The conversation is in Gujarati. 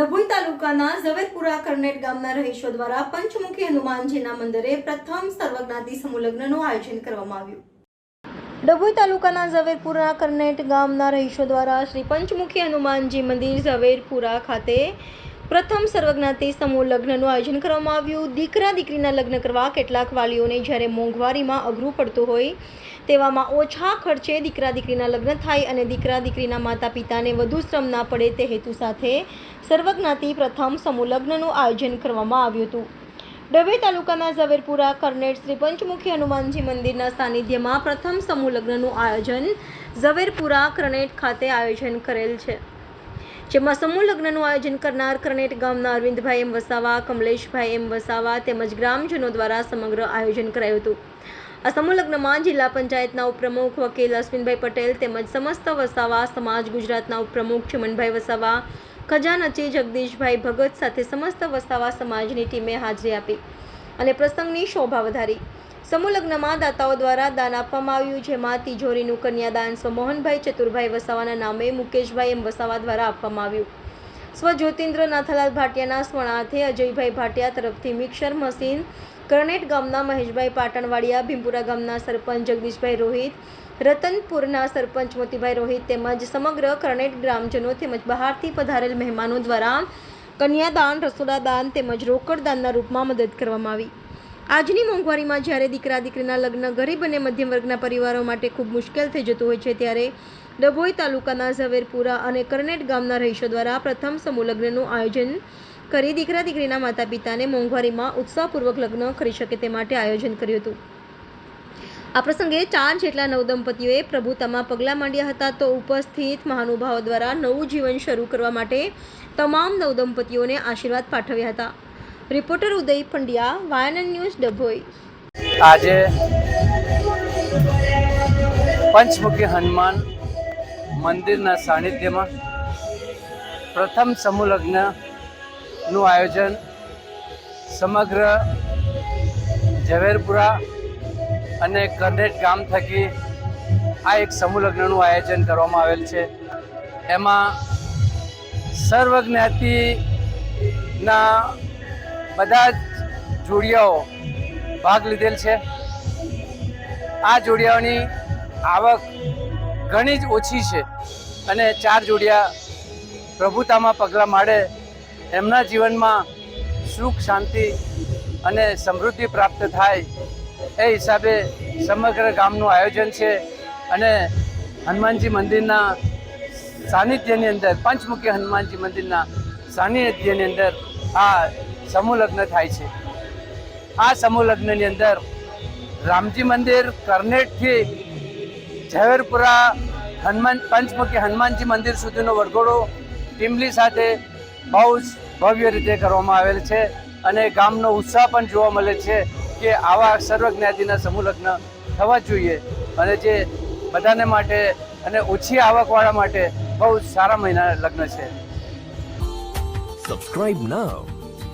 ડભોઈ તાલુકાના ઝવેરપુરા કરનેટ ગામના રહીશો દ્વારા પંચમુખી હનુમાનજીના મંદિરે પ્રથમ સર્વજ્ઞાતિ સમૂહલગ્નનું આયોજન કરવામાં આવ્યું. ડભોઈ તાલુકાના ઝવેરપુરા કરનેટ ગામના રહીશો દ્વારા શ્રી પંચમુખી હનુમાનજી મંદિર ઝવેરપુરા ખાતે પ્રથમ સર્વજ્ઞાતિ સમૂહ લગ્નનું આયોજન કરવામાં આવ્યું. દીકરા દીકરીના લગ્ન કરવા કેટલાક વાલીઓને જ્યારે મોંઘવારીમાં અઘરું પડતું હોય તેવામાં ઓછા ખર્ચે દીકરા દીકરીના લગ્ન થાય અને દીકરા દીકરીના માતા પિતાને વધુ શ્રમ ના પડે તે હેતુ સાથે સર્વજ્ઞાતિ પ્રથમ સમૂહ લગ્નનું આયોજન કરવામાં આવ્યું હતું. ડભે તાલુકાના ઝવેરપુરા કરનેટ શ્રી પંચમુખી હનુમાનજી મંદિરના સાનિધ્યમાં પ્રથમ સમૂહ લગ્નનું આયોજન ઝવેરપુરા કરનેટ ખાતે આયોજન કરેલ છે. જેમાં સમૂહ લગ્નનું આયોજન કરનાર કરનેટ ગામના અરવિંદભાઈ એમ વસાવા, કમલેશભાઈ એમ વસાવા તેમજ ગ્રામજનો દ્વારા સમગ્ર આયોજન કરાયું હતું. આ સમૂહ લગ્નમાં જિલ્લા પંચાયતના ઉપપ્રમુખ વકીલ અશ્વિનભાઈ પટેલ તેમજ સમસ્ત વસાવા, સમાજ ગુજરાતના ઉપપ્રમુખ ચમનભાઈ વસાવા, ખજાનચી જગદીશભાઈ ભગત સાથે સમસ્ત વસાવા સમાજની ટીમે હાજરી આપી અને પ્રસંગની શોભા વધારી. સમૂહ લગ્નમાં દાતાઓ દ્વારા દાન આપવામાં આવ્યું, જેમાં તિજોરીનું કન્યાદાન સ્વમોહનભાઈ ચતુરભાઈ વસાવાના નામે, મુકેશભાઈ એમ વસાવા દ્વારા આપવામાં આવ્યું. સ્વજ્યોતિન્દ્ર નાથાલાલ ભાટિયાના સ્મરણાર્થે અજયભાઈ ભાટિયા તરફથી મિક્સર મશીન કરનેટ ગામના મહેશભાઈ પાટણવાડિયા, ભીમપુરા ગામના સરપંચ જગદીશભાઈ રોહિત, રતનપુરના સરપંચ મોતીભાઈ રોહિત તેમજ સમગ્ર કરનેટ ગ્રામજનો તેમજ બહારથી પધારેલ મહેમાનો દ્વારા કન્યાદાન, રસોડાદાન તેમજ રોકડ દાનના રૂપમાં મદદ કરવામાં આવી. આજની મોંઘવારીમાં જ્યારે દીકરા દીકરીના લગ્ન ગરીબ અને મધ્યમ વર્ગના પરિવારો માટે ખૂબ મુશ્કેલ થઈ જતું હોય છે, ત્યારે ડભોઈ તાલુકાના ઝવેરપુરા અને કરનેટ ગામના રહીશો દ્વારા પ્રથમ સમૂહ લગ્નનું આયોજન કરી દીકરા દીકરીના માતા પિતાને મોંઘવારીમાં ઉત્સાહપૂર્વક લગ્ન કરી શકે તે માટે આયોજન કર્યું હતું. આ પ્રસંગે ચાર જેટલા નવદંપતીઓએ પ્રભુતામાં પગલાં માંડ્યા હતા, તો ઉપસ્થિત મહાનુભાવો દ્વારા નવું જીવન શરૂ કરવા માટે તમામ નવદંપતીઓને આશીર્વાદ પાઠવ્યા હતા. રિપોર્ટર ઉદય પંડ્યા વાયનન ન્યૂઝ ડભોઈ. આજે પંચમુખી હનુમાન મંદિરના સાનિધ્યમાં પ્રથમ સમૂહ લગ્નનું આયોજન સમગ્ર ઝવેરપુરા અને કરનેટ ગામ થકી આ એક સમૂહ લગ્નનું આયોજન કરવામાં આવેલ છે. એમાં સર્વ જ્ઞાતિના બધા જ જોડિયાઓ ભાગ લીધેલ છે. આ જોડિયાઓની આવક ઘણી જ ઓછી છે અને ચાર જોડિયા પ્રભુતામાં પગલાં માંડે એમના જીવનમાં સુખ, શાંતિ અને સમૃદ્ધિ પ્રાપ્ત થાય એ હિસાબે સમગ્ર ગામનું આયોજન છે અને હનુમાનજી મંદિરના સાનિધ્યની અંદર, પંચમુખી હનુમાનજી મંદિરના સાનિધ્યની અંદર આ સમૂહ લગ્ન થાય છે. આ સમૂહ લગ્નની અંદર રામજી મંદિર કરનેટથી ઝવેરપુરા, હનુમાન, પંચમુખી હનુમાનજી મંદિર સુધીનો વરઘોડો ટીમલી સાથે બહુ જ ભવ્ય રીતે કરવામાં આવેલ છે અને ગામનો ઉત્સાહ પણ જોવા મળે છે કે આવા સર્વ જ્ઞાતિના સમૂહ લગ્ન થવા જોઈએ અને જે બધાને માટે અને ઓછી આવકવાળા માટે બહુ સારા મહિના લગ્ન છે. Subscribe now